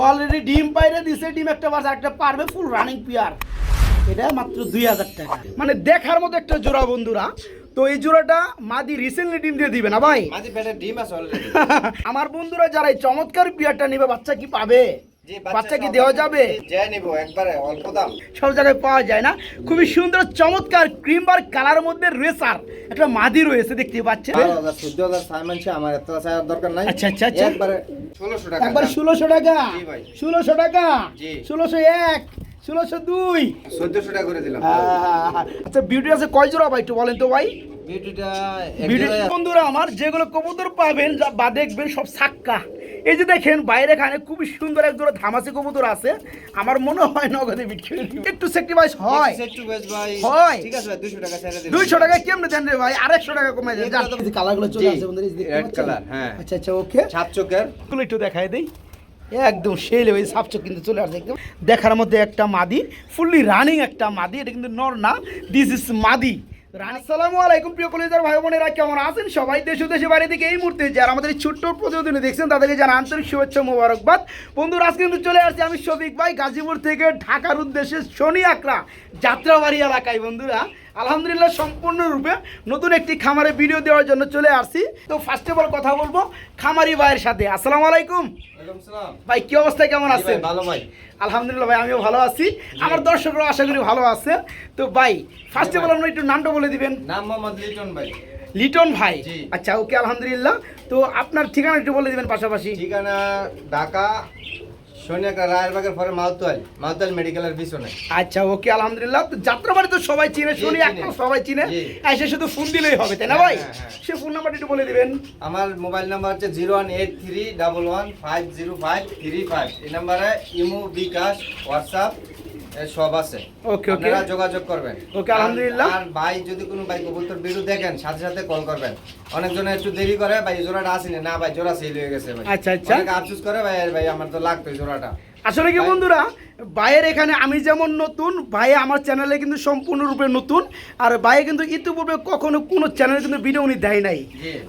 Already ডিম পাইরে দিছে ডিম একটা বাস একটা পারবে ফুল রানিং পিয়ার এটা মাত্র দুই হাজার টাকা। মানে দেখার মতো একটা জোড়া বন্ধুরা। তো এই জোড়াটা মাদি রিসেন্টলি ডিম দিয়ে দিবে না ভাই? মাদি পেটে ডিম আছে অলরেডি আমার বন্ধুরা যারা এই চমৎকার পিয়ারটা নিবে বাচ্চা কি পাবে? বাচ্চা কি দেওয়া যাবে? একবারে অল্প দাম। সব জায়গায় পাওয়া যায় না। খুবই সুন্দর চমৎকার ক্রিম বার কালার মধ্যে রেসার একটা মাদি রয়েছে দেখতে পাচ্ছেন? আমার এত দরকার নাই। আচ্ছা, আচ্ছা, আচ্ছা। একবারে ষোলোশো টাকা একবার ষোলোশো টাকা। ষোলোশো টাকা। ষোলোশো এক। ষোলোশো দুই। চোদ্দশো টাকা করে দিলাম। আচ্ছা বিউটি আছে কয় জোড়া ভাই একটু বলেন তো ভাই। বন্ধুরা আমার যেগুলো কবুতর পাবেন বা দেখবেন সব সাক্কা। এই যে দেখেন বাইরে খানে খুবই সুন্দর এক জোড়া ধামাসি কবুতর আছে। আমার মনে হয় নগদে বিক্রি করে দিবে। একটু হয়। বেশ ভাই। হয়। ঠিক আছে ভাই দুশো টাকা ছেড়ে কেমনে দেন রে ভাই? আড়াইশো টাকা কমে দেন। কালারগুলো চলে আসে বন্ধুরা হ্যাঁ। আচ্ছা আচ্ছা ওকে সাত চোখের। একটু দেখাই দেই। একদম সেই লেভেল সাপচক কিন্তু চলে আসছে একদম দেখার মধ্যে একটা মাদি ফুললি রানিং একটা মাদি এটা কিন্তু নর না দিস ইজ মাদি। আসসালামু আলাইকুম প্রিয় কলেজার ভাই বোনেরা কেমন আছেন? সবাই দেশ ও দেশে বাইরে থেকে এই মুহূর্তে যারা আমাদের ছোট্ট প্রতিবেদনে দেখছেন তাদেরকে জানা আন্তরিক শুভেচ্ছা মোবারকবাদ। বন্ধুরা আজকে কিন্তু চলে আসছি আমি শফিক ভাই গাজীপুর থেকে ঢাকার উদ্দেশ্যে শনি আকরা যাত্রাবাড়ি এলাকায়। বন্ধুরা আলহামদুলিল্লাহ সম্পূর্ণরূপে নতুন একটি খামারে ভিডিও দেওয়ার জন্য চলে আসছি। তো ফার্স্ট অফ অল কথা বলব খামারি ভাইয়ের সাথে। আসসালামু আলাইকুম। ভাই কি অবস্থা কেমন আছে আছেন? ভালো ভাই। আলহামদুলিল্লাহ ভাই আমিও ভালো আছি। আমার দর্শকরা আশা করি ভালো আছে তো ভাই ফার্স্ট অফ অল আপনার একটু নামটা বলে দিবেন। নাম মোহাম্মদ লিটন ভাই। লিটন ভাই? আচ্ছা ওকে আলহামদুলিল্লাহ। তো আপনার ঠিকানা একটু বলে দিবেন পাশাপাশি। ঠিকানা ঢাকা সৈনিকা রায়েরবাগের পরে মেডিকেলের পিছনে। আচ্ছা ওকে আলহামদুলিল্লাহ। তো যাত্রাবাড়ি তো সবাই চিনে শুনি এখন সবাই চিনে। এসে শুধু ফোন দিলেই হবে তাই না হ্যাঁ, ভাই? হ্যাঁ, হ্যাঁ। সে ফোন নাম্বারটা একটু বলে দিবেন। আমার মোবাইল নাম্বার হচ্ছে zero one eight three double one five zero five three five. এই নাম্বারে ইমো বিকাশ হোয়াটসঅ্যাপ সব আছে ওকে, ওকে। আপনারা যোগাযোগ করবেন ওকে, আলহামদুলিল্লাহ। আর- ভাই যদি কোনো ভাই কবুতর ভিডিও দেখেন সাথে সাথে কল করবেন অনেকজনে একটু দেরি করে ভাই জোড়াটা আসেনি না ভাই জোড়া সেল হয়ে গেছে ভাই আচ্ছা, আচ্ছা। অনেক আফসোস করে ভাই আরে ভাই আমার তো লাগতো জোড়াটা আসলে কি বন্ধুরা ভাইয়ের এখানে আমি যেমন নতুন ভাই আমার চ্যানেলে কিন্তু সম্পূর্ণরূপে নতুন আর ভাই কিন্তু ইতিপূর্বে কখনো কোনো চ্যানেলে কিন্তু ভিডিও উনি দেয় নাই।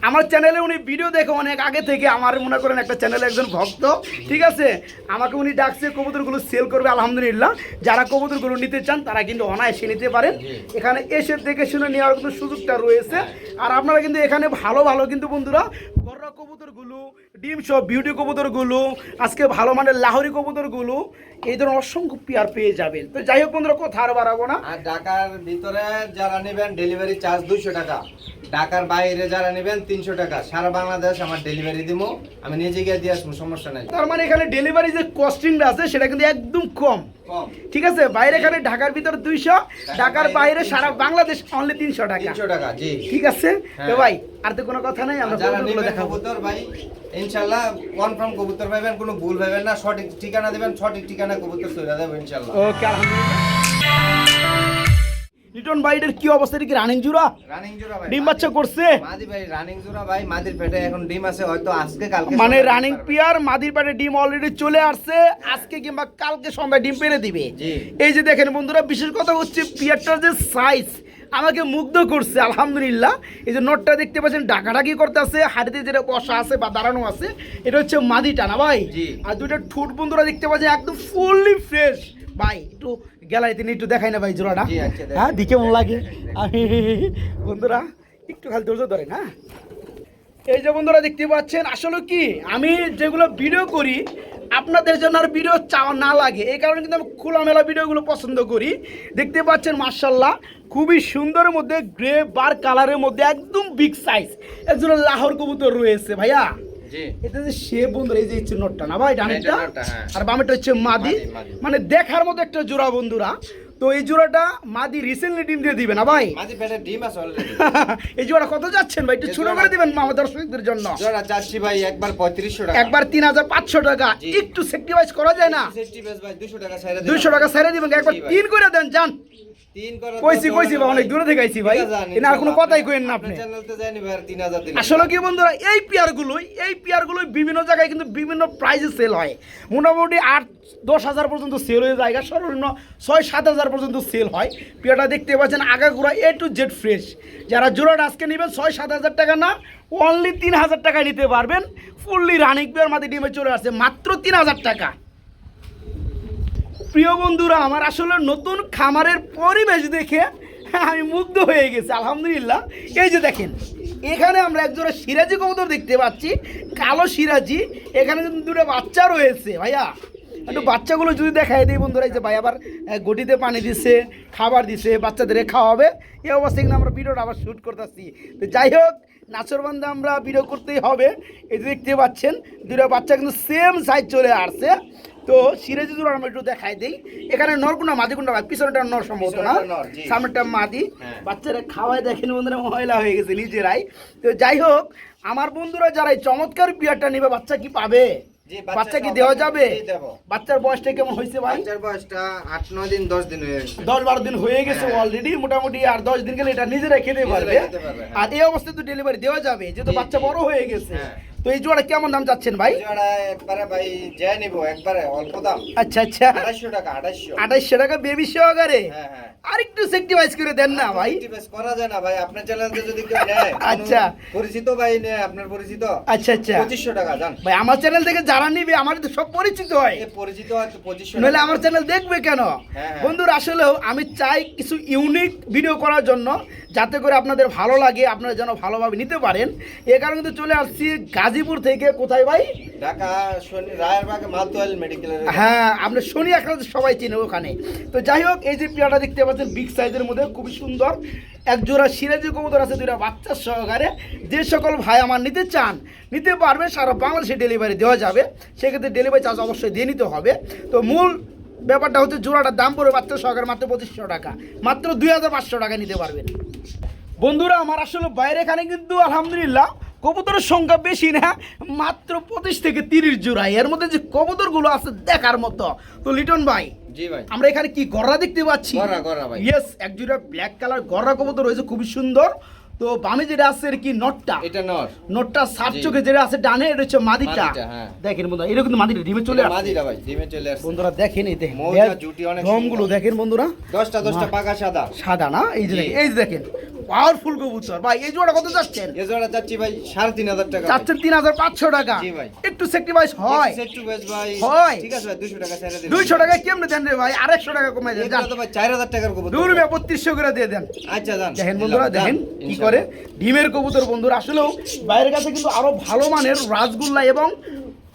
আমার চ্যানেলে উনি ভিডিও দেখে অনেক আগে থেকে আমার মনে করেন একটা চ্যানেলে একজন ভক্ত ঠিক আছে? আমাকে উনি ডাকছে কবুতরগুলো সেল করবে আলহামদুলিল্লাহ। যারা কবুতরগুলো নিতে চান তারা কিন্তু অনায়াসে নিতে পারেন। এখানে এসে দেখে শুনে নেওয়ার কিন্তু সুযোগটা রয়েছে। আর আপনারা কিন্তু এখানে ভালো ভালো কিন্তু বন্ধুরা গররা কবুতরগুলো ডিম সব বিউটি কবুতরগুলো আজকে ভালো মানের লাহরি কবুতরগুলো এই ধরনের অসংখ্য পেয়ার পেয়ে যাবেন। তো যাই হোক বন্ধুরা কথা আর বাড়াবো না। আর ঢাকার ভিতরে যারা নেবেন ডেলিভারি চার্জ দুইশো টাকা ঢাকার বাইরে যারা নেবেন তিনশো টাকা। সারা বাংলাদেশ আমার ডেলিভারি দিব আমি নিজে গিয়ে দিয়ে আসব সমস্যা নাই। তার মানে এখানে ডেলিভারি যে কস্টিংটা আছে সেটা কিন্তু একদম কম কম। ঠিক আছে বাইরে এখানে ঢাকার ভিতর দুইশো ঢাকার বাইরে সারা বাংলাদেশ অনলি তিনশো টাকা। টাকা জি। ঠিক আছে? তো হ্যাঁ। ভাই আর তো কোনো কথা নাই আমরা কবুতরগুলো দেখাবো। ভাই ইনশাল্লাহ কনফার্ম কবুতর পাবেন কোনো ভুল পাবেন না সঠিক ঠিকানা দেবেন সঠিক ঠিকানা কবুতর চলে যাবে ইনশাল্লাহ। ওকে আলহামদুলিল্লাহ। লিটন ভাইদের কি অবস্থা? এটা কি রানিং জুরা রানিং জোড়া ভাই ডিম বাচ্চা করছে? মাদি ভাই রানিং জোড়া ভাই মাদির পেটে এখন ডিম আছে হয়তো আজকে কালকে মানে রানিং পিয়ার মাদির পেটে ডিম অলরেডি চলে আসছে আজকে কিংবা কালকে সন্ধ্যায় ডিম পেরে দিবে। এই যে দেখেন বন্ধুরা বিশেষ কথা হচ্ছে পিয়ারটার যে সাইজ আমাকে মুগ্ধ করছে আলহামদুলিল্লাহ। এই যে নোটটা দেখতে পাচ্ছেন ডাকাডাকি করতে আছে হাড়িতে যেটা বসা আছে বা দাঁড়ানো আছে এটা হচ্ছে মাদিটা না ভাই? আর দুইটা ঠোঁট বন্ধুরা দেখতে পাচ্ছেন একদম ফুললি ফ্রেশ ভাই একটু গেলাই তিনি একটু দেখাই না ভাই জোড়াটা। আচ্ছা, হ্যাঁ দিকে মন লাগে? আমি বন্ধুরা একটু খালি ধৈর্য ধরেন হ্যাঁ? এই যে বন্ধুরা দেখতে পাচ্ছেন আসলে কি আমি যেগুলো ভিডিও করি আপনাদের জন্য আর ভিডিও চাওয়া না লাগে। এই কারণে কিন্তু আমি খোলামেলা ভিডিওগুলো পছন্দ করি। দেখতে পাচ্ছেন মার্শাল্লাহ খুবই সুন্দরের মধ্যে গ্রে বার কালারের মধ্যে একদম বিগ সাইজ একজন লাহোর কবুতর রয়েছে ভাইয়া। এটা যে সে বন্ধুরা এই যে হচ্ছে নোটটা না ভাই ডানেরটা? এটা নোটটা, হ্যাঁ। আর বামেরটা হচ্ছে মাদি। মাদি, মাদি। মানে দেখার মতো একটা জোড়া বন্ধুরা। তো এই জোড়াটা মাদি রিসেন্টলি ডিম দিয়ে দিবে না ভাই? মাদি পেটে ডিম আছে অলরেডি এই জোড়া কত যাচ্ছেন ভাই? একটু ছোট করে দিবেন মামা দর্শকদের জন্য। জোড়া চাচ্ছি ভাই একবার পঁয়ত্রিশশো টাকা। একবার তিন হাজার পাঁচশো টাকা। একটু সেক্রিফাইস করা যায় না? সেফটি ভাই দুশো টাকা ছেড়ে দিলাম। দুইশো টাকা ছেড়ে দিবেন একবার তিন করে দেন করে কইছি কইছি দৌড়ানো অনেক দূরে থেকে আইছি ভাই। কোনো কথাই কইেন না আপনি। আপনার চ্যানেলতে যায়নি ভাই আর 3000 দিলাম। আসলে কি বন্ধুরা এই এই বিভিন্ন জায়গায় কিন্তু বিভিন্ন সেল হয়। মোটামুটি আট দশ হাজার পর্যন্ত সেল হয়ে যায় সর্বনিম্ন ছয় সাত হাজার পর্যন্ত সেল হয়। পেয়ারটা দেখতে পাচ্ছেন আগাগোড়া এ টু জেড ফ্রেশ যারা জোড়াটা আজকে নেবেন ছয় সাত হাজার টাকা না অনলি তিন হাজার টাকায় নিতে পারবেন। ফুললি রানিং পেয়ার মাঝে ডিমে চলে আসছে মাত্র তিন হাজার টাকা। প্রিয় বন্ধুরা, আমার আসলে নতুন খামারের পরিবেশ দেখে আমি মুগ্ধ হয়ে গেছি, আলহামদুলিল্লাহ। এই যে দেখেন, এখানে আমরা একজোড়া সিরাজি কবুতর দেখতে পাচ্ছি, কালো সিরাজি, এখানে কিন্তু দুটো বাচ্চা রয়েছে, ভাইয়া। একটু বাচ্চাগুলো যদি দেখায় দিই বন্ধুরা, এই যে ভাই আবার গটিতে পানি দিছে, খাবার দিছে, বাচ্চাদের খাওয়াবে, এই অবস্থায় কিন্তু আমরা ভিডিওটা আবার শ্যুট করতেছি। তো যাই হোক নাচরবান্ধা আমরা ভিডিও করতেই হবে। এই যে দেখতে পাচ্ছেন, দুটো বাচ্চা কিন্তু সেম সাইজ চলে আসছে। তো সিরাজি আমরা একটু দেখাই দিই। এখানে নরকুন্ডা মাদি কুন্ডা ভাই পিছনেটা নর সম্ভবত না? নর। সামনেটা মাদি। হ্যাঁ। বাচ্চারা খাওয়ায় দেখেন বন্ধুরা ময়লা হয়ে গেছে নিজেরাই। তো যাই হোক আমার বন্ধুরা যারা এই চমৎকার পিয়ারটা নেবে বাচ্চা কি পাবে? বাচ্চা কি দেওয়া যাবে? বাচ্চার বয়সটা কেমন হয়েছে ভাই? বাচ্চার বয়সটা আট নয় দিন দশ দিন হয়ে গেছে। দশ বারো দিন হয়ে গেছে হ্যাঁ। অলরেডি মোটামুটি আর দশ দিন গেলে এটা নিজেরাই খেতে পারবে। হ্যাঁ। আর এই অবস্থায় তো ডেলিভারি দেওয়া যাবে যেহেতু বাচ্চা বড় হয়ে গেছে। হ্যাঁ। তো এই জোড়া কেমন দাম চাচ্ছেন ভাই? জোড়া একবারে ভাই যে নিবো একবারে অল্প দাম। আচ্ছা আচ্ছা। আড়াইশো টাকা আড়াইশো। আঠাইশশো টাকা বেবি সহকারে হ্যাঁ হ্যাঁ। আর সেক্টিভাইজ করে দেন না ভাই। করা যায় না ভাই আপনার চ্যানেলতে যদি কেউ নেয় আচ্ছা। পরিচিত ভাই নেয় আপনার পরিচিত আচ্ছা আচ্ছা। টাকা জান। ভাই আমার চ্যানেল থেকে যারা নিবে আমার তো সব পরিচিত হয়। এ পরিচিত পঁচিশশো নইলে আমার চ্যানেল দেখবে কেন? হ্যাঁ। বন্ধুরা আসলেও আমি চাই কিছু ইউনিক ভিডিও করার জন্য যাতে করে আপনাদের ভালো লাগে আপনারা যেন ভালোভাবে নিতে পারেন। এ কারণে কিন্তু চলে আসছি গাজীপুর থেকে কোথায় ভাই? ঢাকা শনি রায়েরবাগে মালতোয়াল মেডিকেলের হ্যাঁ আপনি শনি একটা সবাই চিনে ওখানে। তো যাই হোক এই যে পেয়ারটা দেখতে পাচ্ছেন বিগ সাইজের মধ্যে খুবই সুন্দর। এক জোড়া সিরাজি কবুতর আছে দুইটা বাচ্চার সহকারে। যে সকল ভাই আমার নিতে চান নিতে পারবে সারা বাংলাদেশে ডেলিভারি দেওয়া যাবে। সেক্ষেত্রে ডেলিভারি চার্জ অবশ্যই দিয়ে নিতে হবে। তো মূল ব্যাপারটা হচ্ছে জোড়াটার দাম পড়বে বাচ্চা সহকারে মাত্র পঁচিশশো টাকা। মাত্র দুই হাজার পাঁচশো টাকা নিতে পারবেন। বন্ধুরা আমার আসলে বাইরে এখানে কিন্তু আলহামদুলিল্লাহ কবুতরের সংখ্যা বেশি না মাত্র পঁচিশ থেকে তিরিশ জোড়া। এর মধ্যে যে কবুতরগুলো আছে দেখার মতো। তো লিটন ভাই জি ভাই। আমরা এখানে কি গররা দেখতে পাচ্ছি? গররা, গররা ভাই। ইয়েস এক জোড়া ব্ল্যাক কালার গররা কবুতর রয়েছে খুবই সুন্দর। তো বামে যেটা আছে কি নটটা? এটা নর নটটা সাত চোখে যেটা আছে ডানে এটা হচ্ছে মাদিটা। মাদিটা, হ্যাঁ। দেখেন বন্ধুরা এটা কিন্তু মাদিটা ডিমে চলে এটা আসছে। মাদিরা ভাই ডিমে চলে আসছে। বন্ধুরা দেখেন এই দেখেন জুটি অনেক সুন্দর। দেখেন বন্ধুরা। দশটা দশটা মা- পাকা সাদা। সাদা না? এই যে এই যে দেখেন পাওয়ারফুল কবুতর। ভাই এই জোড়া কত যাচ্ছেন এ জোড়া চাচ্ছি ভাই সাড়ে তিন হাজার টাকা। হাজার পাঁচশো টাকা। জি ভাই। একটু সেক্রিফাইস হয়। একটু একটু ভাই। হয়। ঠিক আছে ভাই দুশো টাকা ছেড়ে দিন দুইশো টাকা কেমনে দেন রে ভাই? আড়াইশো টাকা কমাই দেন এগুলো তো ভাই চার হাজার টাকার কবুতর। দূর রুপিয়া বত্রিশশো করে দিয়ে দেন। আচ্ছা যান। দেখেন বন্ধুরা দেখেন কি ইনশাআল্লাহ। করে ডিমের কবুতর বন্ধুরা আসলেও বাইরের কাছে কিন্তু আরও ভালো মানের রাসগুল্লা এবং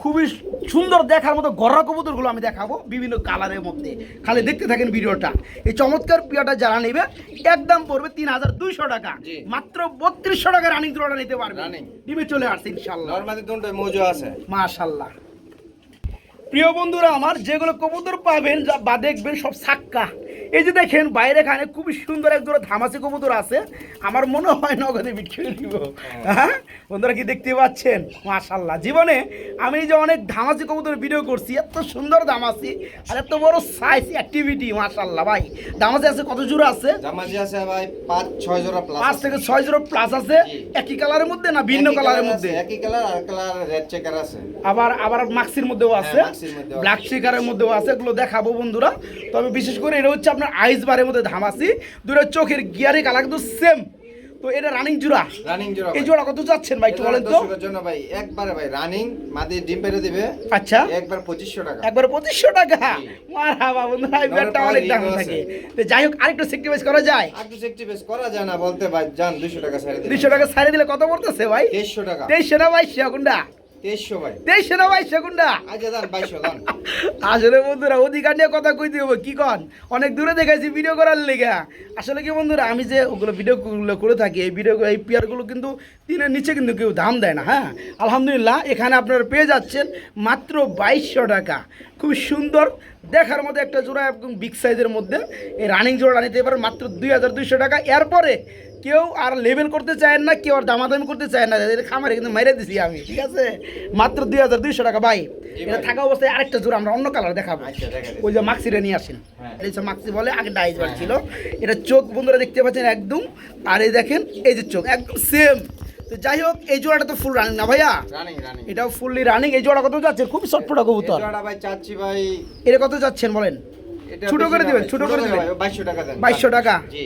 খুবই সুন্দর দেখার মতো গররা কবুতরগুলো আমি দেখাবো বিভিন্ন কালারের মধ্যে। খালি দেখতে থাকেন ভিডিওটা। এই চমৎকার পিয়াটা যারা নেবে একদম পড়বে তিন হাজার দুইশো টাকা। মাত্র বত্রিশশো টাকা রানিং জোড়াটা নিতে পারবে। ডিমে চলে আসছে ইনশাল্লাহ। মৌজো আছে। মাশাল্লাহ। প্রিয় বন্ধুরা আমার যেগুলো কবুতর পাবেন বা দেখবেন সব সাক্কা। এই যে দেখেন বাইরে খানে খুবই সুন্দর এক জোড়া ধামাসি কবুতর আছে। আমার মনে হয় নগদে বিক্রি দিব হ্যাঁ। বন্ধুরা কি দেখতে পাচ্ছেন? মাশাল্লাহ জীবনে আমি যে অনেক ধামাসি কবুতর ভিডিও করছি এত সুন্দর ধামাসি আর এত বড় সাইজ অ্যাক্টিভিটি মাশাল্লাহ ভাই। ধামাসি আছে কত জোড়া আছে? জামাজি আছে ভাই পাঁচ ছয় জোড়া প্লাস পাঁচ থেকে ছয় জোড়া প্লাস আছে। একই কালারের মধ্যে না ভিন্ন কালারের মধ্যে? একই কালার আর কালার রেড চেকার আছে। আবার আবার মাক্সির মধ্যেও আছে। হ্যাঁ, আছে। ব্ল্যাক শিকারের মধ্যেও আছে এগুলো দেখাবো বন্ধুরা। তবে বিশেষ করে এটা হচ্ছে আপনার আইস বারের মধ্যে ধামাসি দুটো চোখের গিয়ারে কালার কিন্তু সেম তো এটা রানিং জোড়া। রানিং জোড়া এই জোড়া কত যাচ্ছেন ভাই একটু বলেন তো? জন্য ভাই একবারে ভাই রানিং মাদি ডিম পেরে দিবে। আচ্ছা। একবার পঁচিশশো টাকা। একবারে পঁচিশশো টাকা? জি। মারহাবা বন্ধুরা এই ব্যাটটা অনেক দাম থাকে তো যাই হোক আরেকটু সেক্রিফাইস করা যায়। আরেকটু একটু করা যায় না বলতে ভাই যান দুশো টাকা ছেড়ে দিন। দুইশো টাকা ছাড়ে দিলে কত পড়তেছে ভাই? তেইশশো টাকা। তেইশশো না ভাই তেইশশো আসলে বন্ধুরা অধিকার নিয়ে কথা কইতে হবে। কি কন? অনেক দূরে দেখাইছি ভিডিও করার লেগা। আসলে কি বন্ধুরা আমি যে ওগুলো ভিডিওগুলো করে থাকি এই ভিডিও এই পিয়ারগুলো কিন্তু তিনের নিচে কিন্তু কেউ দাম দেয় না হ্যাঁ? আলহামদুলিল্লাহ এখানে আপনারা পেয়ে যাচ্ছেন মাত্র বাইশশো টাকা। খুব সুন্দর দেখার মধ্যে একটা জোড়া একদম বিগ সাইজের মধ্যে। এই রানিং জোড়া নিতে পারেন মাত্র দুই হাজার দুইশো টাকা। এরপরে কেউ আর লেভেল করতে চায় না কেউ আর দামাদামি করতে চায় না। খামারে কিন্তু মেরে দিছি আমি ঠিক আছে? মাত্র দুই হাজার দুইশো টাকা ভাই। এটা থাকা অবস্থায় আরেকটা জোর আমরা অন্য কালার দেখাবো। আচ্ছা। ওই যে মাক্সিটা নিয়ে আসেন। হ্যাঁ। এই যে মাক্সি বলে আগে ডাইস বার ছিল। এটা চোখ বন্ধুরা দেখতে পাচ্ছেন একদম। আর এই দেখেন এই যে চোখ একদম সেম তো যাই হোক এই জোড়াটা তো ফুল রানিং না ভাইয়া? এটাও ফুললি রানিং এই জোড়া কত যাচ্ছে? খুব চটপটা কবুতর। ভাই চাচ্ছি ভাই এটা কত যাচ্ছেন বলেন? ছোট করে দিবেন ছোট করে দিবেন। ভাই, 2200 টাকা দেন। টাকা? জি।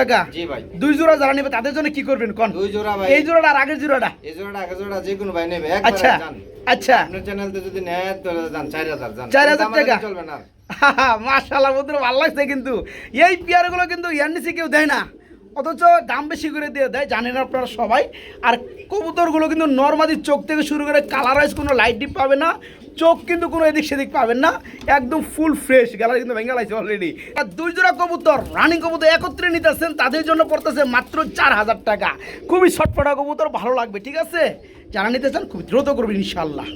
টাকা? জি ভাই। দুই জোড়া যারা নেবে তাদের জন্য কি করবেন? কোন? দুই জোড়া ভাই। এই জোড়াটা আর আগের জোড়াটা? এই জোড়াটা আগে জোড়া যে কোনো ভাই নেবে। আচ্ছা আচ্ছা। আপনার চ্যানেলতে যদি নেয় তাহলে জান 4000 জান 4000 আমাদের টাকা? চলবে না। বন্ধুরা ভালো লাগছে কিন্তু। এই পেয়ারগুলো কিন্তু ইয়ারনিসি কেউ দেয় না। অথচ দাম বেশি করে দিয়ে দেয় জানেন আপনারা সবাই। আর কবুতরগুলো কিন্তু নর্মালি চোখ থেকে শুরু করে কালারাইজ কোনো লাইট ডিপ পাবে না। চোখ কিন্তু কোনো এদিক সেদিক পাবেন না, একদম ফুল ফ্রেশ গ্যালারি কিন্তু ভেঙে লাগছে অলরেডি আর দুই জোড়া কবুতর রানিং কবুতর একত্রে নিতেছেন, তাদের জন্য পড়তেছে মাত্র চার হাজার টাকা। খুবই ছটফটা কবুতর, ভালো লাগবে, ঠিক আছে? যারা নিতে চান খুব দ্রুত করবেন ইনশাল্লাহ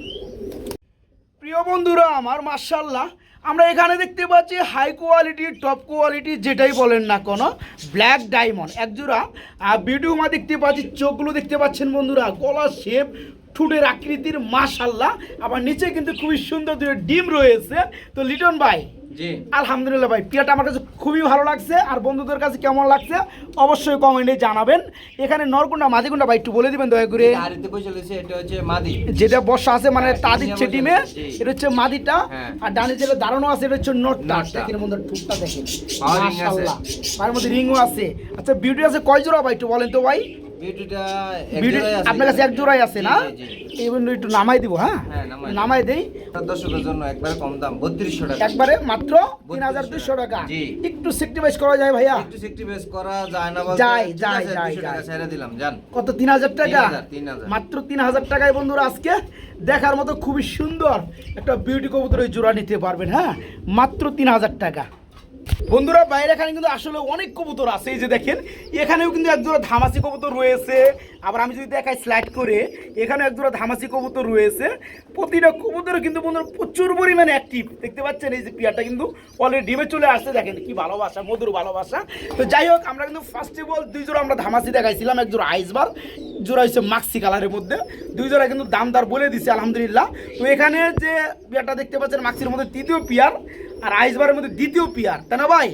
প্রিয় বন্ধুরা আমার মার্শাল্লাহ আমরা এখানে দেখতে পাচ্ছি হাই কোয়ালিটি টপ কোয়ালিটি যেটাই বলেন না কোনো ব্ল্যাক ডায়মন্ড একজোড়া ভিডিও মা দেখতে পাচ্ছি, চোখগুলো দেখতে পাচ্ছেন বন্ধুরা গলা শেপ ঠুটের আকৃতির মাশাল্লাহ আবার নিচে কিন্তু খুবই সুন্দর দুটো ডিম রয়েছে। তো লিটন ভাই জি। আলহামদুলিল্লাহ ভাই পিয়াটা আমার কাছে খুবই ভালো লাগছে আর বন্ধুদের কাছে কেমন লাগছে অবশ্যই কমেন্টে জানাবেন। এখানে নরকুন্ডা মাদিকুন্ডা ভাই একটু বলে দিবেন দয়া করে। এটা হচ্ছে মাদি। যেটা বর্ষা আছে মানে হ্যাঁ, তা দিচ্ছে জি। এটা হচ্ছে মাদিটা। হ্যাঁ। আর ডানে যেটা দাঁড়ানো আছে এটা হচ্ছে নোটটা। দেখেন বন্ধু ঠুকটা দেখেন। মাশাআল্লাহ। তার মধ্যে রিংও আছে। আচ্ছা বিউটি আছে কয় জোড়া ভাই একটু বলেন তো ভাই। বিউটিটা এক বিউটি জোড়াই আছে। আপনার কাছে এক জোড়াই আছে না? জি, জি। এই বন্ধু একটু নামাই দিব হ্যাঁ? নামাই দেই। দর্শকের জন্য একবারে কম দাম 3200 টাকা। একবারে মাত্র তিন হাজার দুশো টাকা। একটু সেক্টিভাইজ করা যায় ভাইয়া? একটু সেক্টিভাইজ করা যায় না বলতে যায়, ঠিক যায়, আছে, যায়, 200 টাকা যায়। ছেড়ে দিলাম জান কত তিন হাজার টাকা? 3000, 3000 মাত্র তিন হাজার টাকায় বন্ধুরা আজকে দেখার মতো খুবই সুন্দর একটা বিউটি কবুতরের জোড়া নিতে পারবেন হ্যাঁ? মাত্র তিন হাজার টাকা। বন্ধুরা, বাইরে এখানে কিন্তু আসলে অনেক কবুতর আছে। এই যে দেখেন, এখানেও কিন্তু একজোড়া ধামাসি কবুতর রয়েছে। আবার আমি যদি দেখাই স্লাইড করে এখানে একজোড়া ধামাসি কবুতর রয়েছে। প্রতিটা কবুতর কিন্তু বন্ধুরা প্রচুর পরিমাণে অ্যাক্টিভ দেখতে পাচ্ছেন এই যে পিয়াটা কিন্তু অলরেডি ডিমে চলে আসছে। দেখেন কি ভালোবাসা, মধুর ভালোবাসা। তো যাই হোক, আমরা কিন্তু ফার্স্ট অফ অল দুই জোড়া আমরা ধামাসি দেখাইছিলাম, এক জোড়া আইসবার জোড়া হচ্ছে মাক্সি কালারের মধ্যে। দুই জোড়া কিন্তু দামদার বলে দিছে, আলহামদুলিল্লাহ। তো এখানে যে পিয়ারটা দেখতে পাচ্ছেন মাক্সির মধ্যে তৃতীয় পিয়ার। আর আইসবারের মধ্যে দ্বিতীয় পিয়ার তাই না ভাই?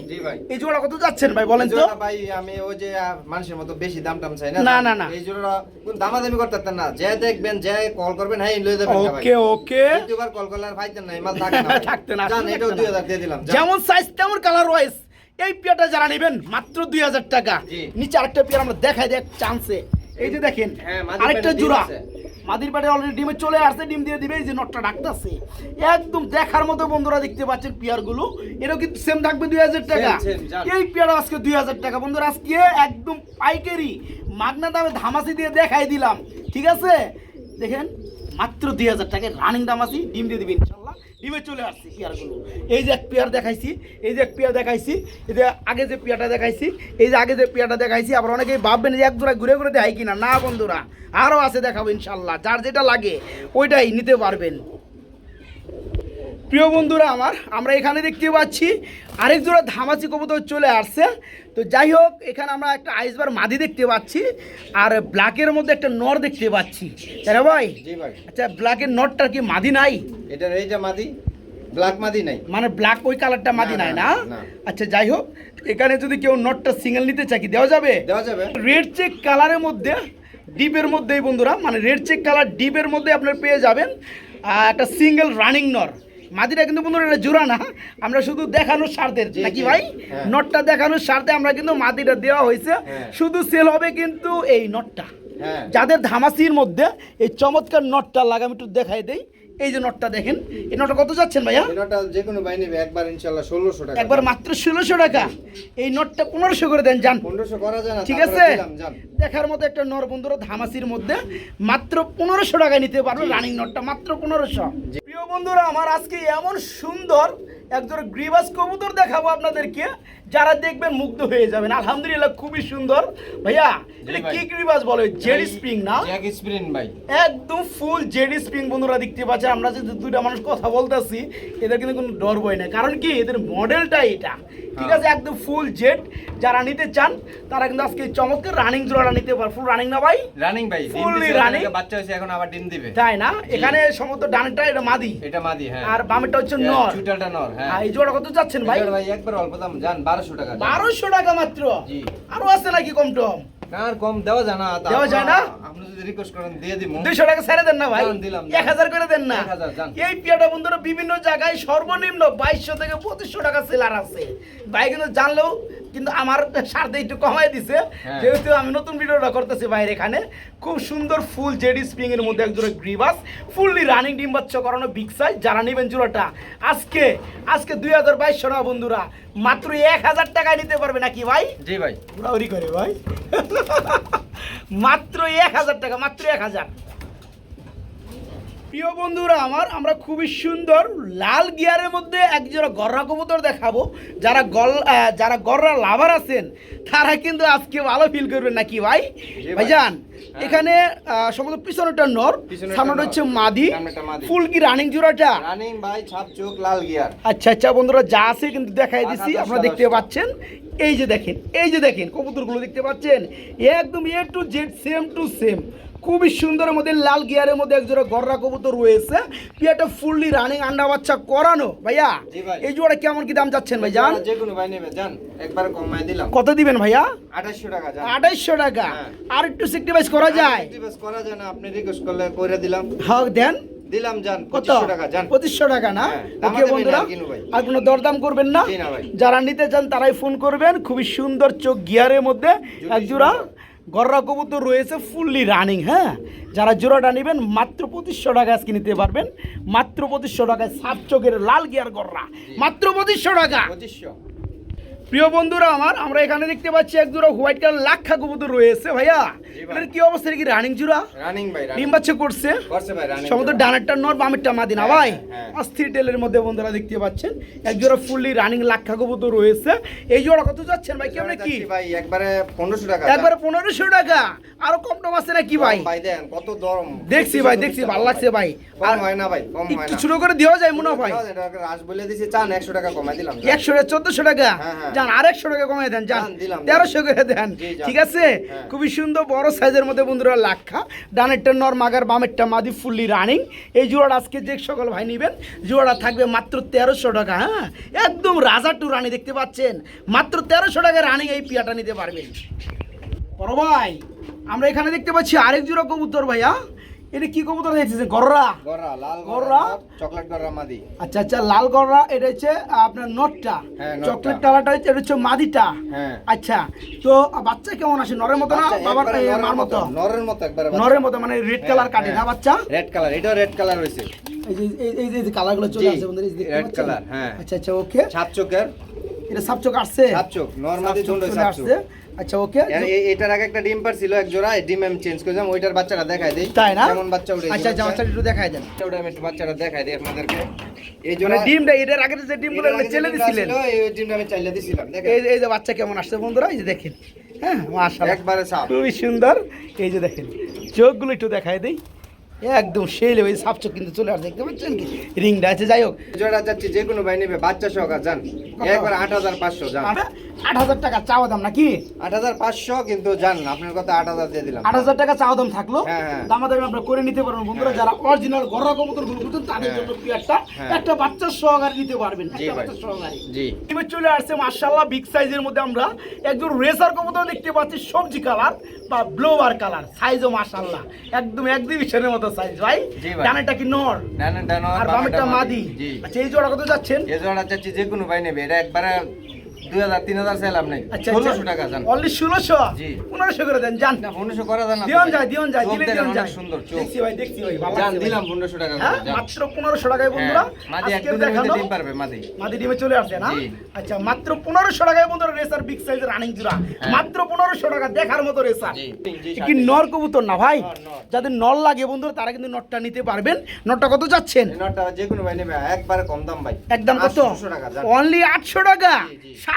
এই জোড়া কত যাচ্ছেন ভাই বলেন তো? ভাই আমি ওই যে মানুষের মতো বেশি দাম টাম চাই না। না, না। এই জোড়া কোন দামাদামি করতে না। যে দেখবেন যে কল করবেন হ্যাঁ লয়ে যাবেন ওকে ওকে। দ্বিতীয়বার কল করলে আর পাইতেন না মাল থাকে না থাকতে না, জান এটাও 2000 দিয়ে দিলাম যেমন সাইজ তেমন কালার ওয়াইজ এই পিয়াটা যারা নেবেন মাত্র দুই হাজার টাকা। নিচে আরেকটা পিয়ার আমরা দেখাই দেখ চান্সে এই যে দেখেন হ্যাঁ, আরেকটা জোড়া। আছে। মাদির পাটে অলরেডি ডিমে চলে আসছে ডিম দিয়ে দিবে এই যে নটটা ডাকতেছে। একদম দেখার মতো বন্ধুরা দেখতে পাচ্ছেন পিয়ারগুলো এটাও কিন্তু সেম থাকবে দুই হাজার টাকা। এই পেয়ারা আজকে দুই হাজার টাকা। বন্ধুরা আজকে একদম পাইকারি মাগনা দামে ধামাসি দিয়ে দেখাই দিলাম। ঠিক আছে? দেখেন মাত্র দুই হাজার টাকা রানিং দামাসি ডিম দিয়ে দিবি ডিমে চলে আসছে পেয়ারগুলো। এই যে এক পেয়ার দেখাইছি, এই যে এক পেয়ার দেখাইছি, এই যে আগে যে পেয়ারটা দেখাইছি, এই যে আগে যে পেয়ারটা দেখাইছি, আবার অনেকেই ভাববেন যে এক জোড়া ঘুরে ঘুরে দেখাই কিনা। না বন্ধুরা আরও আছে দেখাবো ইনশাল্লাহ, যার যেটা লাগে ওইটাই নিতে পারবেন। প্রিয় বন্ধুরা আমার আমরা এখানে দেখতে পাচ্ছি আরেক জোড়া ধামাচি কবুতর চলে আসছে। তো যাই হোক এখানে আমরা একটা আইসবার মাদি দেখতে পাচ্ছি আর ব্ল্যাকের মধ্যে একটা নর দেখতে পাচ্ছি। তাই না ভাই? জি ভাই। আচ্ছা ব্ল্যাকের নরটার কি মাদি নাই? এটার এইটা মাদি ব্ল্যাক মাদি নাই। মানে ব্ল্যাক ওই কালারটা মাদি নাই না। আচ্ছা যাই হোক এখানে যদি কেউ নটটা সিঙ্গেল নিতে চাই কি দেওয়া যাবে? দেওয়া যাবে। রেড চেক কালারের মধ্যে ডিপের মধ্যেই বন্ধুরা মানে রেড চেক কালার ডিপের মধ্যে আপনার পেয়ে যাবেন একটা সিঙ্গেল রানিং নর। মাদিটা কিন্তু বন্ধুরা এটা জোড়া না আমরা শুধু দেখানোর স্বার্থের নাকি ভাই? হ্যাঁ। নটটা দেখানোর স্বার্থে আমরা কিন্তু মাদিটা দেওয়া হয়েছে। হ্যাঁ। শুধু সেল হবে কিন্তু এই নটটা। যাদের ধামাসির মধ্যে এই চমৎকার নটটা লাগা আমি একটু দেখাই দেই। এই যে নটটা দেখেন এই নটটা কত যাচ্ছেন ভাইয়া? এটা যে কোনো ভাই নেবে একবার ইনশাআল্লাহ 1600 টাকা। একবার মাত্র ষোলোশো টাকা। এই নটটা পনেরোশো করে দেন যান। 1500 করা যায় না ঠিক আছে? দেখার মতো একটা নর বন্ধুরা ধামাসির মধ্যে মাত্র পনেরোশো টাকায় নিতে পারবে রানিং নটটা মাত্র পনেরোশো। প্রিয় বন্ধুরা আমার আজকে এমন সুন্দর একজন গ্রিবাস কবুতর দেখাবো আপনাদেরকে। যারা দেখবেন মুগ্ধ হয়ে যাবেন। আলহামদুলিল্লাহ খুবই সুন্দর। ভাইয়া এটা। কি গ্রিবাস বলে? জেডি স্প্রিং না? জ্যাক স্প্রিন ভাই। একদম ফুল জেডি স্প্রিং বন্ধুরা দেখতে পাচ্ছে আমরা যে দুইটা মানুষ কথা বলতেছি এদের কিন্তু কোনো ডর ভয় নাই। কারণ কি? এদের মডেলটা এটা। ঠিক হ্যাঁ। আছে? একদম ফুল জেড যারা নিতে চান তারা কিন্তু আজকে চমৎকার রানিং জোড়াটা নিতে পারে ফুল রানিং না ভাই? রানিং ভাই running? এদিকে বাচ্চা হয়েছে এখন আবার ডিম দিবে। তাই না? এখানে সমস্ত ডানটা এটা মাদি। এটা মাদি হ্যাঁ। আর বামেরটা হচ্ছে নর। চুটালটা নর হ্যাঁ। এই জোড়া কত চাচ্ছেন ভাই? ভাই একবার অল্প দাম জান 1200 টাকা বারোশো টাকা মাত্র? আরও আছে নাকি কম টম? আর কম দেওয়া যায় না দেওয়া যায় না? আপনি যদি রিকোয়েস্ট করেন দিয়ে দিব। 200 টাকা ছেড়ে দেন না ভাই। দিলাম, এক হাজার করে দেন না। 1000 যান। এই পিয়াটা বন্ধুরা বিভিন্ন জায়গায় সর্বনিম্ন বাইশশো থেকে পঁচিশশো টাকা সেলার আছে। ভাই কিন্তু জানলেও কিন্তু আমার স্বার্থে একটু কমাই দিছে। হ্যাঁ। যেহেতু আমি নতুন ভিডিওটা করতেছি বাইরে এখানে খুব সুন্দর ফুল জেডি স্প্রিং এর মধ্যে একজোড়া গ্রিবাস ফুললি রানিং ডিম বাচ্চা করানো বিগ সাইজ যারা নেবেন জোড়াটা। আজকে আজকে দুই হাজার বাইশ টাকা বন্ধুরা মাত্র এক হাজার টাকায় নিতে পারবে নাকি ভাই? জি ভাই। করে ভাই। মাত্র এক হাজার টাকা মাত্র এক হাজার। প্রিয় বন্ধুরা আমার আমরা খুবই সুন্দর লাল গিয়ারের মধ্যে একজোড়া গররা কবুতর দেখাবো। যারা গল যারা গররা লাভার আছেন তারা কিন্তু আজকে ভালো ফিল করবেন নাকি ভাই? ভাই। ভাইজান হ্যাঁ। এখানে সম্ভবত পিছনেরটা নর সামনেটা হচ্ছে মাদি। ফুল কি রানিং জোড়াটা? রানিং ভাই ছাপ চোখ লাল গিয়ার। আচ্ছা আচ্ছা বন্ধুরা যা আছে কিন্তু দেখাই দিছি আচ্ছা, আপনারা দেখতে পাচ্ছেন। এই যে দেখেন এই যে দেখেন কবুতরগুলো দেখতে পাচ্ছেন। একদম A to Z same to same খুবই সুন্দরের মধ্যে লাল গিয়ারের মধ্যে একজোড়া গররা কবুতর রয়েছে। পিয়াটা ফুললি রানিং আন্ডা বাচ্চা করানো। ভাইয়া এই জোড়া কেমন কি দাম যাচ্ছেন ভাই জান? যে কোনো ভাই নেবে যান একবার কমাই দিলাম। কত দিবেন ভাইয়া? আঠাশশো টাকা যান আঠাইশশো টাকা। হ্যাঁ। আর একটু সেক্টিভাইজ করা যায়? রিকোয়েস্ট করা যায় না আপনি রিকোয়েস্ট করলে করে দিলাম। হ্যাঁ দেন। দিলাম কত? টাকা পঁচিশশো টাকা না? হ্যাঁ, ওকে বন্ধুরা ভাই। আর কোনো দরদাম করবেন না। যারা নিতে চান তারাই ফোন করবেন। খুবই সুন্দর চোখ গিয়ারের মধ্যে এক জোড়া গররা কবুতর রয়েছে ফুললি রানিং হ্যাঁ? যারা জোড়াটা নেবেন, মাত্র পঁচিশশো টাকা আজকে নিতে পারবেন। মাত্র পঁচিশশো টাকায় সাত চোখের লাল গিয়ার গররা। মাত্র পঁচিশশো টাকা। পঁচিশশো। প্রিয় বন্ধুরা আমার আমরা এখানে দেখতে পাচ্ছি এক জোড়া হোয়াইট কালার লাক্ষা কবুতর রয়েছে ভাইয়া। এটার কি অবস্থা কি রানিং জোড়া? রানিং ভাই রানিং ডিম বাচ্চা করছে। করছে ভাই রানিং সমস্ত ডানারটা নর বামেরটা মাদি না হ্যাঁ, ভাই। হ্যাঁ। অস্থির টেলের মধ্যে বন্ধুরা দেখতে পাচ্ছেন। এক জোড়া ফুললি রানিং লাক্ষা কবুতর রয়েছে। এই জোড়া কত যাচ্ছেন ভাই? কেমন কি? ভাই একবারে পনেরোশো টাকা। একবারে পনেরোশো টাকা। আরও কম টম আছে নাকি ভাই? ভাই দেন কত দরম। দেখছি ভাই দেখছি ভালো লাগছে ভাই। আর হয় না ভাই কম হয় না। ছোট করে দেওয়া যায় মনে হয় রাস বলে দিছি চান একশো টাকা কমাই দিলাম। যান। একশো টাকা চোদ্দশো টাকা। হ্যাঁ, হ্যাঁ। যান আর একশো টাকা কমাই দেন যান। তেরোশো করে দেন। ঠিক আছে? হ্যাঁ। খুবই সুন্দর বড় সাইজের মধ্যে বন্ধুরা লাক্ষা। ডানেরটা নর মাগার বামেরটা মাদি ফুললি রানিং। এই জোড়াটা আজকে যে সকল ভাই নিবেন জোড়া থাকবে মাত্র তেরোশো টাকা হ্যাঁ? একদম রাজা টু রানী দেখতে পাচ্ছেন। মাত্র তেরোশো টাকা রানিং এই পিয়াটা নিতে পারবেন। বড় ভাই আমরা এখানে দেখতে পাচ্ছি আরেক জোড়া কবুতর ভাইয়া। এটা কি কবুতর দেখতেছে গররা? গররা লাল গররা? চকলেট গররা মাদি। আচ্ছা আচ্ছা লাল গররা এটা হচ্ছে আপনার নটটা। হ্যাঁ, চকলেট কালারটা হচ্ছে এটা হচ্ছে মাদিটা। হ্যাঁ। আচ্ছা তো বাচ্চা কেমন আসে নরের মতো না বাবার মার মতো নরের মতো একবারে নরের মতো মানে রেড কালার কাটে না বাচ্চা? রেড কালার এটাও রেড কালার হয়েছে। এই যে এই- এই যে- কালারগুলো চলে জি, আসছে বন্ধুরা এই পাচ্ছেন? color, হ্যাঁ। আচ্ছা আচ্ছা ওকে। সাত চোখের। এটা সাপচোক আসছে? সাত চোখ নর্মালি সাপচোক চলে সাত আসছে। চোখ আচ্ছা ওকে। এটার আগে একটা ডিম পার ছিল এক জোড়া ডিম আমি চেঞ্জ করেছিলাম ওইটার বাচ্চাটা দেখাই দিই। তাই না? কেমন বাচ্চা উঠে আচ্ছা আচ্ছা বাচ্চাটা একটু দেখাই দেন। ওটা আমি একটু বাচ্চাটা দেখাই দিই আপনাদেরকে। এই মানে জোড়া ডিমটা এটার আগে যে ডিমগুলো ডিমটা দিছিলেন। এই ডিমটা আমি চাইলে দিছিলাম দেখেন। এই যে- বাচ্চা কেমন আসছে বন্ধুরা এই যে দেখেন। হ্যাঁ মাশাআল্লাহ। একবারে সাপ খুবই সুন্দর। এই যে দেখেন চোখগুলো একটু দেখায় দেই। একদম সেই লেভেল সাপ চোখ কিন্তু চলে আসছে দেখতে পাচ্ছেন কি? রিংটা আছে যাই হোক। জোড়া যাচ্ছে যে কোনো ভাই নেবে বাচ্চা সহকার যান। একবার আট হাজার পাঁচশো যান। আট হাজার টাকা চাওয়া দাম নাকি? আট হাজার পাঁচশো কিন্তু যান আপনার কথা আট হাজার দিয়ে দিলাম। আট হাজার টাকা চাওয়া দাম থাকল? হ্যাঁ, হ্যাঁ। আপনারা করে নিতে পারবেন বন্ধুরা যারা অরিজিনাল কবুতরগুলো তাদের হ্যাঁ। জন্য একটা। একটা বাচ্চার সহকারে নিতে পারবেন জি একটা বাচ্চার সহকারে। জি। এবার চলে আসছে মার্শাল্লাহ বিগ সাইজের মধ্যে আমরা একজন রেসার কবুতর দেখতে পাচ্ছি সবজি কালার বা ব্লোবার কালার সাইজও মার্শাল্লাহ একদম একদিবিশনের মতো সাইজ ভাই। ডানেটা কি নর? ডানের ডান আর বামেরটা মাদি। আচ্ছা এই জোড়া কত যাচ্ছেন? এ জোড়া যাচ্ছে যে কোনো ভাই নেবে। এটা একবারে দুই হাজার তিন হাজার চাইলাম নাই। ষোলোশো টাকা যান। অনলি ষোলোশো? জি। পনেরোশো করে দেন যান। পনেরোশো করা যান দিয়ন যায় দিয়ন যায় দিলে দিয়ন যায়। সুন্দর দেখছি ভাই দেখছি ভাই যান দিলাম পনেরোশো টাকা করে, হ্যাঁ যান। মাত্র পনেরোশো টাকায় বন্ধুরা হ্যাঁ, মাদি এক আজকের মধ্যে ডিম পারবে মাদি। মাদি ডিমে চলে আসছে না? আচ্ছা মাত্র পনেরোশো টাকায় বন্ধুরা রেসার বিগ সাইজের রানিং জোড়া। মাত্র পনেরোশো টাকা দেখার মতো রেসার। কি নর কবুতর না ভাই? নর। যাদের নর লাগে বন্ধুরা তারা কিন্তু নটটা নিতে পারবেন। নটটা কত যাচ্ছেন? নটটা যে কোনো ভাই নেবে একবারে কম দাম ভাই। একদম কত? 800 টাকা অনলি আটশো টাকা?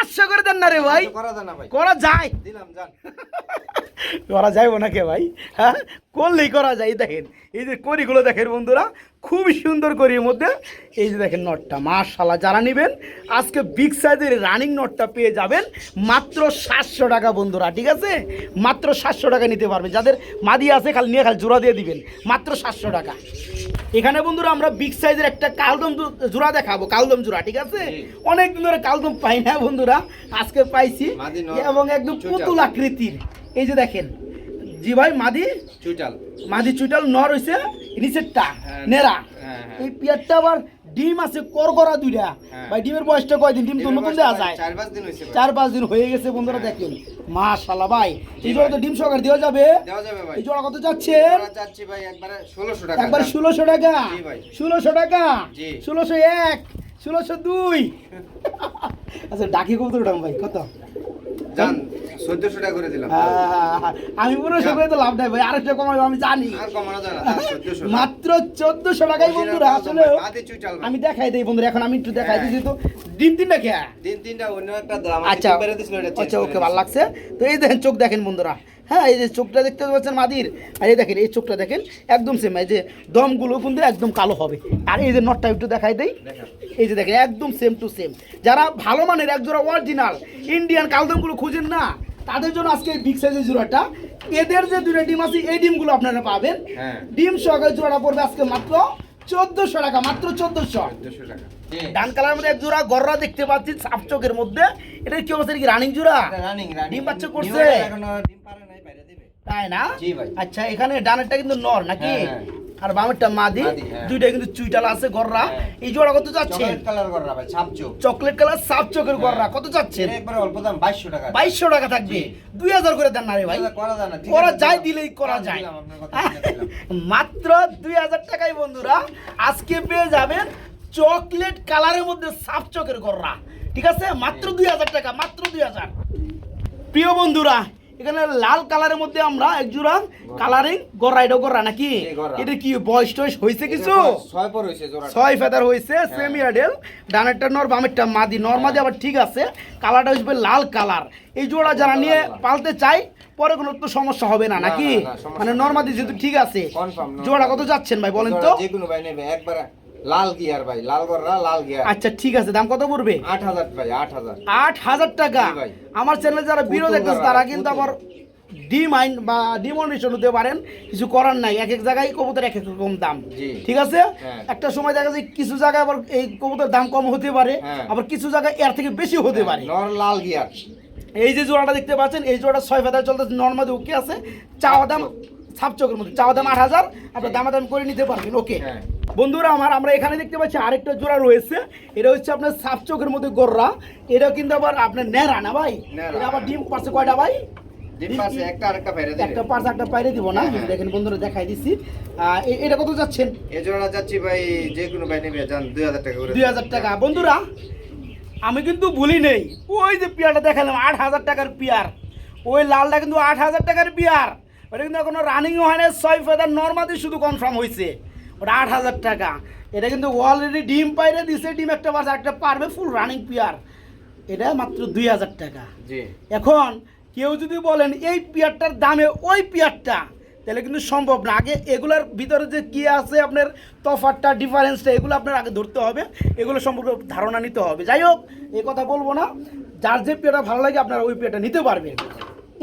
জি। করে দেন না রে ভাই। করা যায় না ভাই। করা যায়। দিলাম যান। করা যায় ওনাকে ভাই? হ্যাঁ? করলেই করা যায় দেখেন। এই যে করিগুলো দেখেন বন্ধুরা খুবই সুন্দর করির মধ্যে। এই যে দেখেন নটটা মাশাল্লাহ যারা নেবেন আজকে বিগ সাইজের রানিং নটটা পেয়ে যাবেন। মাত্র সাতশো টাকা বন্ধুরা ঠিক আছে? মাত্র সাতশো টাকা নিতে পারবে যাদের মাদি আছে খালি নিয়ে খালি জোড়া দিয়ে দিবেন। মাত্র সাতশো টাকা। এখানে বন্ধুরা আমরা বিগ সাইজের একটা কালদম জোড়া দেখাবো কালদম জোড়া ঠিক আছে? অনেক দিন ধরে কালদম পাই না বন্ধুরা আজকে পাইছি এবং একদম পুতুল আকৃতির। এই যে দেখেন জি ভাই মাদি? চুইটাল। মাদি চুইটাল নর হইছে নিচেরটা হ্যাঁ, নেরা হ্যাঁ, হ্যাঁ। এই পিয়ারটা আবার ডিম আছে করকরা দুইটা। হ্যাঁ। ভাই ডিমের বয়সটা কয়দিন ডিম তো নতুন দেওয়া যায়। চার পাঁচ দিন হয়েছে চার পাঁচ দিন হয়ে গেছে বন্ধুরা দেখেন। মাশাল্লাহ ভাই এই জোড়া তো ডিম সহকারে দেওয়া যাবে? দেওয়া যাবে ভাই। এই জোড়া কত যাচ্ছে চাচ্ছি ভাই একবারে ষোলোশো টাকা। একবার দাম। ষোলোশো টাকা? জি ভাই। ষোলোশো টাকা? জি। ষোলোশো এক ষোলোশো দুই আচ্ছা ডাকি কত দাম ভাই কত? জান চোদ্দশো টাকা করে দিলাম। আমি পনেরোশো করে তো লাভ নাই ভাই আরেকটা কমাবো আমি জানি। মাত্র চোদ্দশো টাকাই বন্ধুরা আসলে। আমি দেখাই দিই বন্ধুরা এখন আমি একটু দেখাই হ্যাঁ। দিচ্ছি তো ডিম তিনটা তিনটা অন্য একটা দাম আচ্ছা আচ্ছা ওকে ভালো লাগছে। তো এই দেখেন চোখ দেখেন বন্ধুরা। হ্যাঁ এই যে চোখটা দেখতে পাচ্ছেন মাদির আর এই দেখেন এই চোখটা দেখেন একদম সেম এই যে দমগুলো কিন্তু একদম কালো হবে। আর এই যে নটটা একটু দেখাই দেই। এই যে দেখেন একদম সেম টু সেম যারা ভালো মানের একজোড়া অরিজিনাল ইন্ডিয়ান কালদমগুলো খুঁজেন না তাদের জন্য আজকে এই বিগ সাইজের জোড়াটা। এদের যে দুটো ডিম আছে এই ডিমগুলো আপনারা পাবেন। হ্যাঁ। ডিম সহকারে জোড়াটা পড়বে আজকে মাত্র চোদ্দশো টাকা মাত্র চোদ্দশো। ডান কালার মধ্যে এক জোড়া গররা দেখতে পাচ্ছি সাপ চোখের মধ্যে। এটা কি অবস্থা কি রানিং জোড়া? এটা রানিং রানিং ডিম বাচ্চা করছে? তাই না? আচ্ছা এখানে ডানেরটা কিন্তু নর নাকি? হ্যাঁ, হ্যাঁ। আর বামেরটা মাদি হ্যাঁ। দুইটা কিন্তু চুইটাল আছে গররা। হ্যাঁ। এই জোড়া কত যাচ্ছে? চকলেট কালার সাপ চোখের গররা। হ্যাঁ। কত যাচ্ছে? একবারে অল্প দাম বাইশশো টাকা। বাইশশো টাকা থাকবে। দুই হাজার করে দেন না রে ভাই। করা যায় না করা যায় দিলেই করা যায়। মাত্র দুই হাজার টাকায় বন্ধুরা আজকে পেয়ে যাবেন চকলেট কালারের মধ্যে সাপ চোখের গররা। ঠিক আছে? মাত্র দুই হাজার টাকা মাত্র দুই হাজার। প্রিয় বন্ধুরা এখানে লাল কালারের মধ্যে আমরা এক জোড়া কালারিং গররা এটা গররা নাকি? এটা কি বয়স টয়স হয়েছে কিছু? ছয় ফেদার হয়েছে হ্যাঁ। সেমি আডেল ডানেরটা নর বামেরটা মাদি। নর মাদি আবার ঠিক আছে। কালারটা হচ্ছে লাল কালার। এই জোড়া যারা নিয়ে। পালতে চাই পরে কোনো তো সমস্যা হবে না নাকি? মানে। নর্মাদি যেহেতু ঠিক আছে। জোড়া কত যাচ্ছেন ভাই বলেন তো? যে কোনো ভাই নেবে একবারে লাল গিয়ার ভাই লাল গররা লাল গিয়ার। আচ্ছা ঠিক আছে দাম কত পড়বে? আট হাজার ভাই আট হাজার। আট হাজার টাকা। আমার চ্যানেলে যারা বিরোধ পুতুল দেখতেছে তারা কিন্তু। আবার ডিমাইন বা ডিমনিশন হতে পারেন। কিছু করার নাই এক এক জায়গায় কবুতর এক এক রকম দাম। ঠিক আছে? হ্যাঁ। একটা সময় দেখা যায় কিছু জায়গায় আবার এই কবুতর দাম কম হতে পারে হ্যাঁ। আবার কিছু জায়গায় এর থেকে বেশি হতে পারে। নর লাল গিয়ার। এই যে জোড়াটা দেখতে পাচ্ছেন এই জোড়াটা ছয় ফেদার চলতেছে নর্মালি ওকে আছে। চাওয়া দাম সাপ চোখের মধ্যে। চাওয়া দাম আট হাজার আপনার দামাদাম করে নিতে পারবেন ওকে? হ্যাঁ। বন্ধুরা আমার আমরা এখানে দেখতে পাচ্ছি আরেকটা জোড়া রয়েছে। এটা হচ্ছে আপনার সাপ চোখের মধ্যে গররা। এটা কিন্তু আবার আপনার নেড়া না ভাই? এটা আবার হ্যাঁ। ডিম পারছে কয়টা ভাই? ডিম পাশে একটা একটা দিবে। একটা পাইরে দিব না। হ্যাঁ, হ্যাঁ। দেখেন বন্ধুরা দেখাই দিচ্ছি। এটা কত যাচ্ছেন? এই জোড়াটা যাচ্ছি ভাই যে কোনো ভাই নেবে যান দুই হাজার টাকা দুই হাজার টাকা। বন্ধুরা আমি কিন্তু ভুলি নেই। ওই যে পেয়ারটা দেখালাম আট হাজার টাকার পেয়ার। ওই লালটা কিন্তু আট হাজার টাকার পেয়ার। ওটা কিন্তু এখনও রানিং হয় না ছয় ফেদার নর্মাদি শুধু কনফার্ম হয়েছে ওটা আট হাজার টাকা। এটা কিন্তু অলরেডি ডিম পাইরে দিছে ডিম একটা পারছে একটা পারবে ফুল রানিং পেয়ার। এটা মাত্র দুই হাজার টাকা। এখন কেউ যদি বলেন এই পেয়ারটার দামে ওই পেয়ারটা? তাহলে কিন্তু সম্ভব না। আগে এগুলোর ভিতরে যে কি আছে আপনার তফাতটা ডিফারেন্সটা এগুলো আপনার আগে ধরতে হবে। এগুলো সম্পর্কে ধারণা নিতে হবে। যাই হোক এই কথা বলব না। যার যে পেয়ারটা ভালো লাগে আপনারা ওই পেয়ারটা নিতে পারবেন।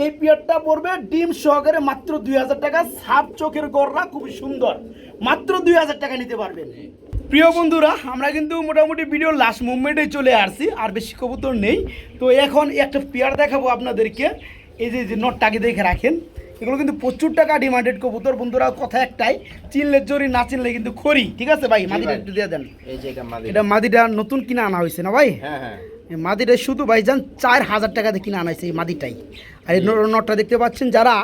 এই পেয়ারটা পড়বে ডিম সহকারে মাত্র দুই হাজার টাকা। সাপ চোখের গড়রা খুবই সুন্দর। মাত্র দুই হাজার টাকা নিতে পারবেন। প্রিয় বন্ধুরা আমরা কিন্তু মোটামুটি ভিডিও লাস্ট মুভমেন্টে চলে আসছি আর বেশি কবুতর নেই। তো এখন একটা পেয়ার দেখাবো আপনাদেরকে। এই যে নটটাকে দেখে রাখেন। এগুলো কিন্তু প্রচুর টাকা ডিমান্ডেড কবুতর বন্ধুরা কথা একটাই চিনলে জরি না চিনলে কিন্তু খড়ি। ঠিক আছে ভাই? মাদিটা একটু দিয়ে দেন। এটা মাদিটা নতুন কিনে আনা হয়েছে না ভাই? হ্যাঁ হ্যাঁ। মাদিটা শুধু ভাইজান চার হাজার টাকা দিয়ে কিনে আনা হয়েছে এই মাদিটাই। আর এই নটটা দেখতে পাচ্ছেন যারা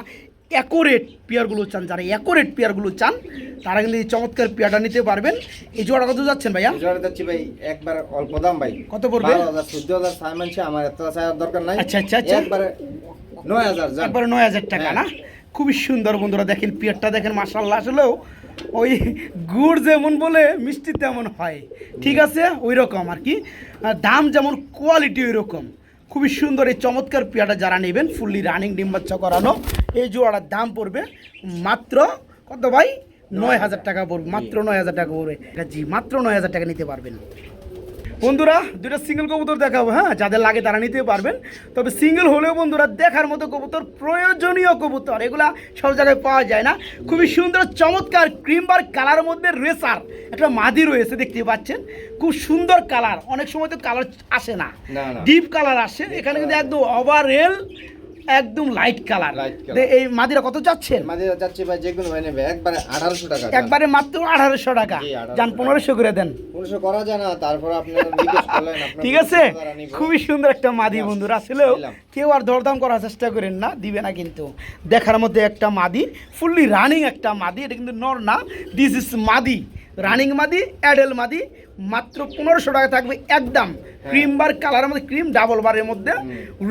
অ্যাকোরেট পেয়ারগুলো চান যারা অ্যাকোরেট পেয়ারগুলো চান তারা কিন্তু এই চমৎকার পেয়ারটা নিতে পারবেন। এই জোড়া কত যাচ্ছেন ভাইয়া? জোড়াটা যাচ্ছি ভাই একবার অল্প দাম ভাই। কত পড়বে? চোদ্দ হাজার ছয় মানছে আমার এত চাওয়ার দরকার নাই। আচ্ছা, আচ্ছা, আচ্ছা। একবারে নয় হাজার একবারে নয় হাজার টাকা না? খুবই সুন্দর বন্ধুরা দেখেন পেয়ারটা দেখেন মাসাল্লাহ আসলেও ওই গুড় যেমন বলে মিষ্টি তেমন হয়। ঠিক আছে ওই রকম আর কি। দাম যেমন কোয়ালিটি ওই রকম খুবই সুন্দর এই চমৎকার পেয়াটা যারা নেবেন ফুললি রানিং ডিম্বাচ্ছা করানো, এই জোড়াটার দাম পড়বে মাত্র কত ভাই? নয় হাজার টাকা পড়বে, মাত্র নয় হাজার টাকা পড়বে। এটা জি, মাত্র নয় হাজার টাকা নিতে পারবেন। বন্ধুরা দুটো সিঙ্গেল কবুতর দেখাবো হ্যাঁ? যাদের লাগে তারা নিতে পারবেন। তবে সিঙ্গেল হলেও বন্ধুরা দেখার মতো কবুতর প্রয়োজনীয় কবুতর এগুলা সব জায়গায় পাওয়া যায় না। খুবই সুন্দর চমৎকার ক্রিমবার কালার মধ্যে রেসার একটা মাদি রয়েছে দেখতে পাচ্ছেন? খুব সুন্দর কালার অনেক সময় তো কালার আসে না। ডিপ কালার আসে এখানে কিন্তু একদম ওভারএল একদম লাইট কালার এই মাদিরা কত যাচ্ছেন আমাদের যাচ্ছে ভাই যে কোনো ভাই নেবে। একবারে আঠারোশো টাকা একবারে মাত্র আঠারোশো টাকা। যান পনেরোশো করে দেন। পনেরোশো করা যায় না তারপর আপনার রিকোয়েস্ট করলেন ঠিক আছে? খুবই সুন্দর একটা মাদি। বন্ধুরা আসলেও কেউ আর দরদাম করার চেষ্টা করেন না দিবে না কিন্তু। দেখার মধ্যে একটা মাদি ফুললি রানিং একটা মাদি এটা কিন্তু নর না। দিস ইজ মাদি রানিং মাদি অ্যাডেল মাদি মাত্র পনেরোশো টাকা থাকবে একদম। ক্রিম বার কালারের মধ্যে ক্রিম ডাবল বারের মধ্যে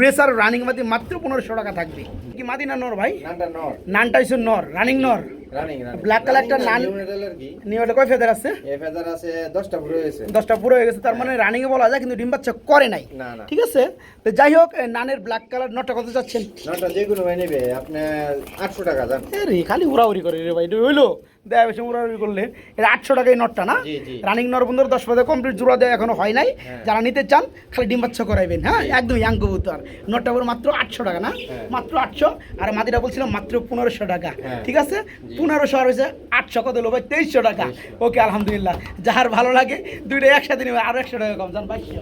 রেসার রানিং মাদি মাত্র পনেরোশো টাকা থাকবে। কি মাদি না নর ভাই? নানটা হচ্ছে নর রানিং নর। নান- নিয়ে কয় ফেদার আছে? এই ফেদার আছে পুরো হয়েছে। দশটা পুরো হয়ে গেছে তার মানে রানিং এ বলা যায় কিন্তু ডিম বাচ্চা করে নাই। ঠিক আছে? তো যাই হোক নানের ব্ল্যাক কালার নটটা কত যাচ্ছেন নটা যে কোনো ভাই নেবে আপনার আটশো টাকা দাম এ খালি উড়াউড়ি করে রে ভাই এটা হইল? দেয়া বেশি উড়াউড়ি করলে। এটা আটশো টাকায় নটটা না। রানিং নর বন্ধুর দশ পাতা কমপ্লিট জোড়া দেওয়া এখনও হয় নাই। হ্যাঁ। যারা নিতে চান খালি ডিম বাচ্চা করাইবেন হ্যাঁ? একদম ইয়াং কবুতর। নটটা বলে মাত্র আটশো টাকা না? হ্যাঁ। মাত্র আটশো। আর মাদিরা বলছিলাম মাত্র পনেরোশো টাকা। হ্যাঁ। ঠিক আছে? পনেরোশো আর হয়েছে আটশো। কত লোক ভাই? তেইশশো টাকা। ওকে আলহামদুলিল্লাহ। যাহার ভালো লাগে দুইটা একসাথে নেবে আরও একশো টাকা কম। জান বাইশশো